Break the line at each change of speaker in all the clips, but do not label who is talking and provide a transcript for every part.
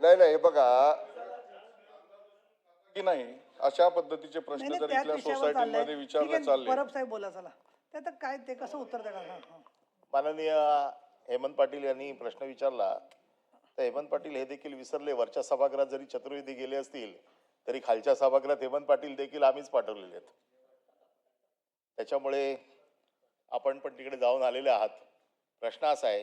नाही नाही हे बघा.
की नाही अशा पद्धतीचे प्रश्न जर इथल्या सोसायटीमध्ये विचारले चालले.
परब साहेब बोला चला. ते आता काय ते कसं उत्तर द्या.
माननीय हेमंत पाटील यांनी प्रश्न विचारला. तर हेमंत पाटील हे देखील विसरले. वरच्या सभागृहात जरी चतुर्वेदी गेले असतील तरी खालच्या सभागृहात हेमंत पाटील देखील आम्हीच पाठवलेले आहेत. त्याच्यामुळे आपण पण तिकडे जाऊन आलेले आहात. प्रश्न असा आहे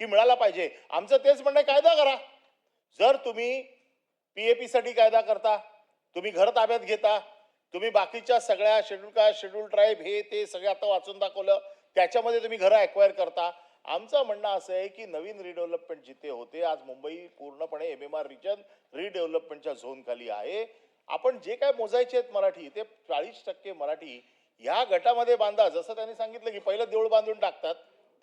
की मिळाला पाहिजे. आमचं तेच म्हणणं आहे, कायदा करा. जर तुम्ही पी ए साठी कायदा करता तुम्ही घर ताब्यात घेता तुम्ही बाकीच्या सगळ्या शेड्यूल कास्ट शेड्यूल ट्राईब हे ते सगळे आता वाचून दाखवलं त्याच्यामध्ये तुम्ही घरं ॲक्वायर करता. आमचं म्हणणं असं आहे की नवीन रिडेव्हलपमेंट जिथे होते आज मुंबई पूर्णपणे एम एम आर रिजन रिडेव्हलपमेंटच्या झोनखाली आहे. आपण जे काय मोजायचे आहेत मराठी ते चाळीस टक्के मराठी ह्या गटामध्ये बांधा. जसं त्यांनी सांगितलं की पहिलं देऊळ बांधून टाकतात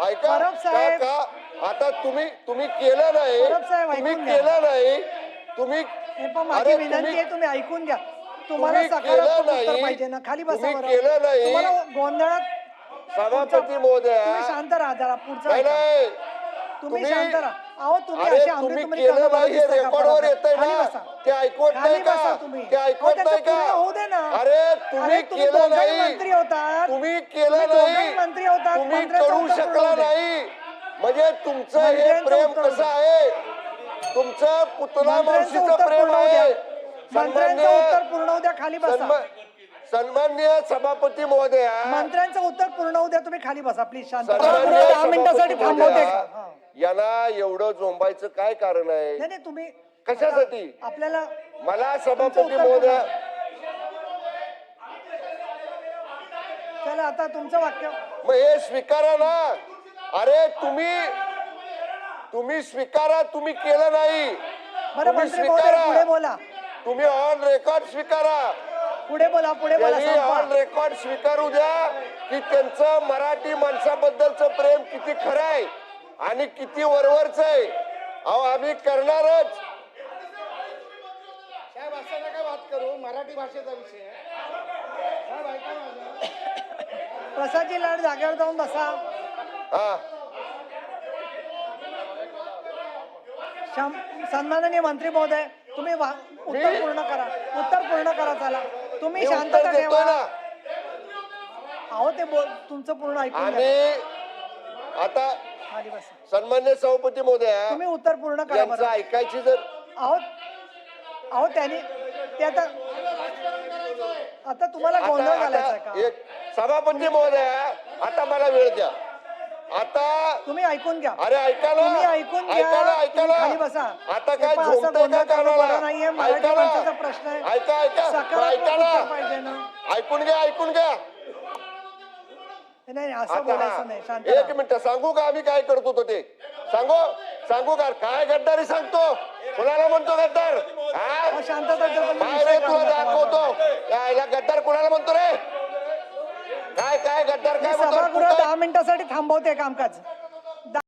ऐका
परब साहेब.
का आता तुम्ही तुम्ही केलं नाही
परब साहेब,
तुम्ही
ऐकून घ्या.
केलं नाही तुम्ही
हे पण माझी
अरे
विनंती
तुम्ही-
आहे तुम्ही ऐकून घ्या तुम्हाला
तुम्ही
सकारात्मक
केलं
उत्तर
नाही.
पाहिजे ना खाली बसा
तुम्ही
बरं.
केलं नाही.
तुम्हाला गोंधळात
सभापती महोदया
तुम्ही शांत राहा जरा पुढचा
नाही
ऐका.
नाही
तुम्ही
तुम्ही-
शांत राहा अहो तुम्ही
अरे
अशी
तुम्ही
अमृतमणी
केलं
करणं
नाही हे
दिसतं का
रेकॉर्डवर
परत?
येतंय
खाली
ना
बसा.
ते ऐकवत
खाली
नाही का
बसा तुम्ही.
ते
अहो,
ऐकवत
त्यांचं
नाही का
पूर्ण होऊ.
अरे तुम्ही केलं नाही
मंत्री होतात.
तुम्ही केलं नाही
मंत्री होतात.
तुम्ही करू शकला. नाही म्हणजे तुमचं हे प्रेम कसं आहे तुमचं पुतला मावशीचं
उत्तर
प्रेम
पूर्ण होऊ द्या.
आहे
मंत्र्यांचं उत्तर पूर्ण होऊ द्या खाली बसा
सन्मा- सन्मान्य सभापती महोदया
मंत्र्यांचं उत्तर पूर्ण होऊ द्या तुम्ही खाली बसा प्लीज शांत.
सन्मान्य
दहा मिनिटासाठी थांबवते.
यांना एवढं झोंबायचं काय कारण आहे
नाही नाही तुम्ही
कशासाठी?
आपल्याला
मला सभापती महोदया
चला आता तुमचं वाक्य
मग हे स्वीकारा ना. अरे तुम्ही तुम्ही स्वीकारा तुम्ही केलं नाही.
बरं
तुम्ही
मंत्री महोदय पुढे बोला.
तुम्ही ऑन रेकॉर्ड स्वीकारा.
पुढे बोला पुढे बोला
त्यांनी ऑन
संपवा.
रेकॉर्ड स्वीकारू द्या की त्यांचं मराठी माणसाबद्दलचं प्रेम किती खरं आहे आणि किती वरवरच आहे. अहो आम्ही करणारच.
असं नका बात करू. मराठी भाषेचा विषय आहे. साहेब, ऐका माझं.
प्रसादजी लाड जागेवर जाऊन बसा.
हा.
सन्माननीय मंत्री महोदय तुम्ही वा- उत्तर पूर्ण करा. उत्तर पूर्ण करा चला. तुम्ही
मी
शांतता
उत्तर देतोय
ठेवा.
ना.
अहो ते बोल तुमचं पूर्ण ऐकून
आणि आता
खाली बसा.
सन्मान्य सभापती महोदया
तुम्ही उत्तर पूर्ण करा
यांचं
बरं.
ऐकायची जर
अहो अहो त्यांनी ते आता आता तुम्हाला गोंधळ घालायचा
आता
का?
एक सभापती महोदया आता मला वेळ द्या. आता
तुम्ही ऐकून घ्या.
अरे ऐका ना.
तुम्ही ऐकून घ्या.
ऐका ना ऐका
तुम्ही
ना.
खाली बसा.
आता काय झोपतंय कानाला?
बरं नाहीये. मराठी
ऐका
माणसाचा
ना
प्रश्न आहे.
ऐका ऐका. बरं,
सकारात्मक
ऐका
उत्तर पाहिजे
ना.
ना
ऐकून घ्या ऐकून घ्या.
नाही असं बोलायचं नाही.
एक. मिनिट सांगू का आम्ही काय करत होतो ते? सांगू? सांगू का? काय गद्दारी सांगतो? कुणाला म्हणतो गद्दार? तुला. दाखवतो. गद्दार कुणाला म्हणतो रे? काय काय गद्दार काय म्हणतो
सभागृह दहा मिनिटासाठी थांबवते कामकाज.